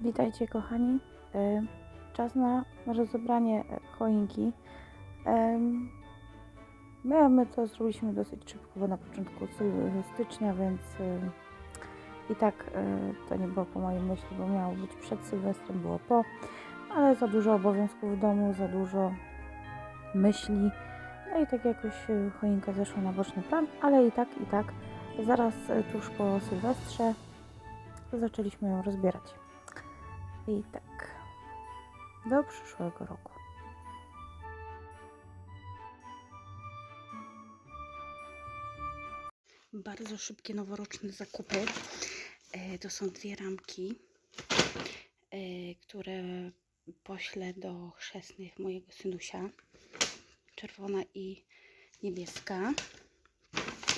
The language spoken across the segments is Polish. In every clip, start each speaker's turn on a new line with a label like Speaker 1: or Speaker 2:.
Speaker 1: Witajcie kochani. E, Czas na rozebranie e, choinki. Em, My, my to zrobiliśmy dosyć szybko, bo na początku stycznia, więc e, i tak e, to nie było po mojej myśli, bo miało być przed Sylwestrem, było po, ale za dużo obowiązków w domu, za dużo myśli. No i tak jakoś e, choinka zeszła na boczny plan, ale i tak, i tak zaraz e, tuż po Sylwestrze zaczęliśmy ją rozbierać. I tak. Do przyszłego roku.
Speaker 2: Bardzo szybkie noworoczne zakupy. E, To są dwie ramki, e, które poślę do chrzestnych mojego synusia. Czerwona i niebieska.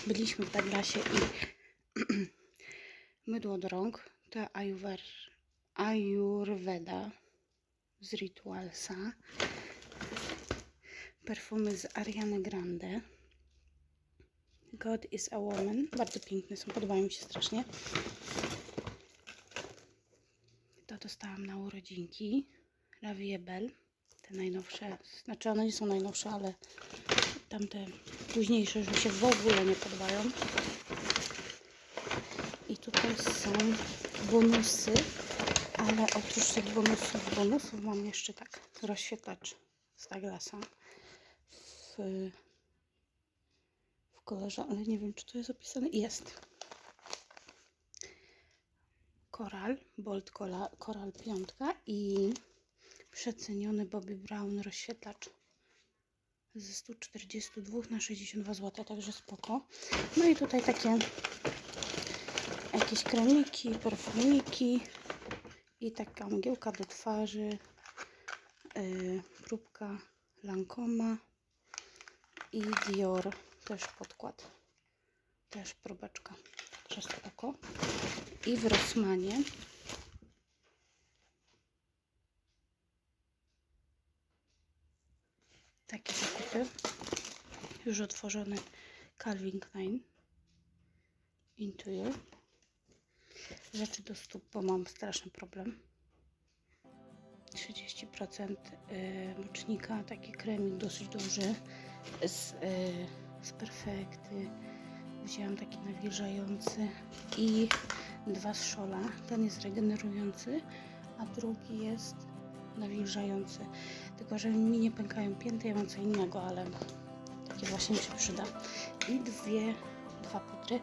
Speaker 2: Byliśmy w Douglasie i mydło do rąk. To Ayurveda, Ayurveda z Ritualsa. Perfumy z Ariany Grande. God is a Woman. Bardzo piękne są, podobają mi się strasznie. To dostałam na urodzinki. La Vie Belle. Te najnowsze. Znaczy one nie są najnowsze, ale tamte późniejsze już mi się w ogóle nie podobają. I tutaj są bonusy. Ale oprócz tych bonusów, bonusów mam jeszcze tak rozświetlacz z Douglasa w w kolorze, ale nie wiem, czy to jest opisane. Jest. Koral, Bold Koral piątka i przeceniony Bobby Brown rozświetlacz ze 142 na 62 zł, także spoko. No i tutaj takie jakieś kremiki, perfumiki i taka mgiełka do twarzy, yy, próbka Lancoma i Dior też podkład. Też próbeczka. Także spoko. I w Rossmanie takie zakupy. Już otworzony Calvin Klein You. Rzeczy do stóp, bo mam straszny problem. 30% y, mocznika, taki kremik dosyć duży z, y, z perfekty. Wzięłam taki nawilżający i dwa z szola. Ten jest regenerujący, a drugi jest nawilżający. Tylko, że mi nie pękają pięty, ja mam co innego, ale takie właśnie mi się przyda. I dwie, dwa pudry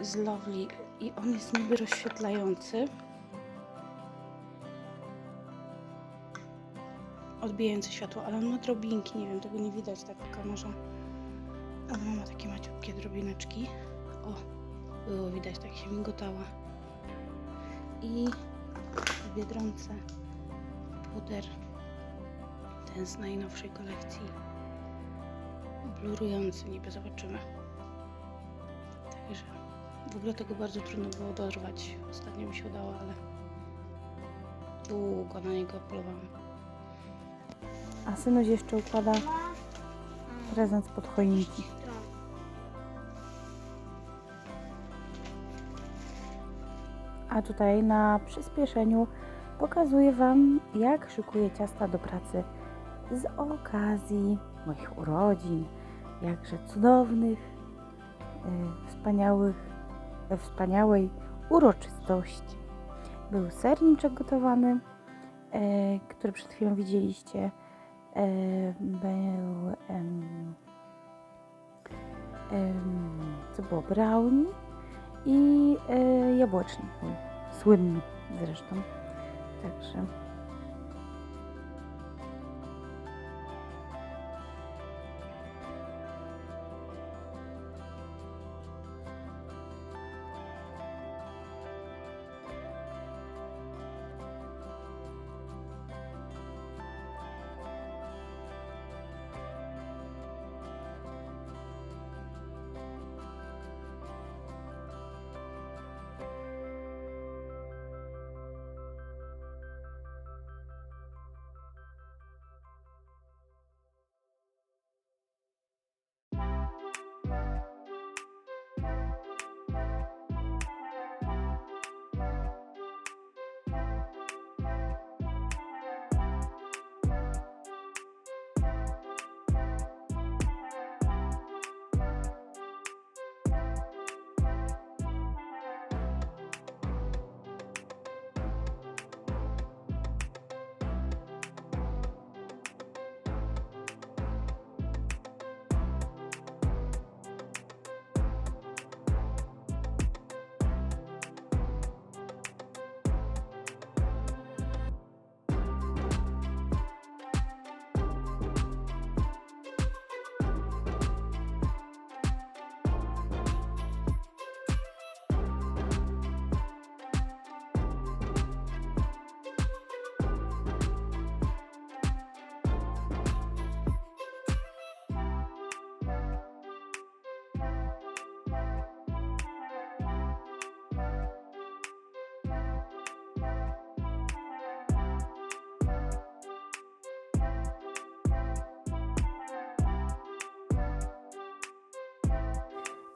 Speaker 2: z Lovely i on jest niby rozświetlający. odbijające światło, ale on ma drobinki, nie wiem, tego nie widać tak w kamerze. Ale ma takie maciupkie drobineczki. O, było widać, tak się migotała. I w Biedronce puder, ten z najnowszej kolekcji. Blurujący, niby zobaczymy. Także w ogóle tego bardzo trudno było dorwać. Ostatnio mi się udało, ale długo na niego polowałam.
Speaker 1: A synuś jeszcze układa prezent pod choinki. A tutaj na przyspieszeniu pokazuję Wam, jak szykuję ciasta do pracy z okazji moich urodzin, jakże cudownych, e, wspaniałych, e, wspaniałej uroczystości. Był serniczek gotowany, e, który przed chwilą widzieliście. E, Był co było brownie i e, jabłeczny, mój słynny zresztą. Także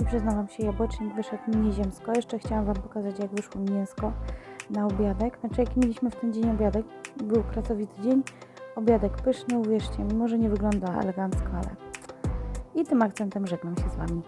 Speaker 1: przyznam Wam się, jabłecznik wyszedł nieziemsko. Jeszcze chciałam Wam pokazać, jak wyszło mięsko na obiadek. Znaczy, jaki mieliśmy w ten dzień obiadek. Był pracowity dzień, obiadek pyszny, uwierzcie mi, może nie wygląda elegancko, ale i tym akcentem żegnam się z Wami.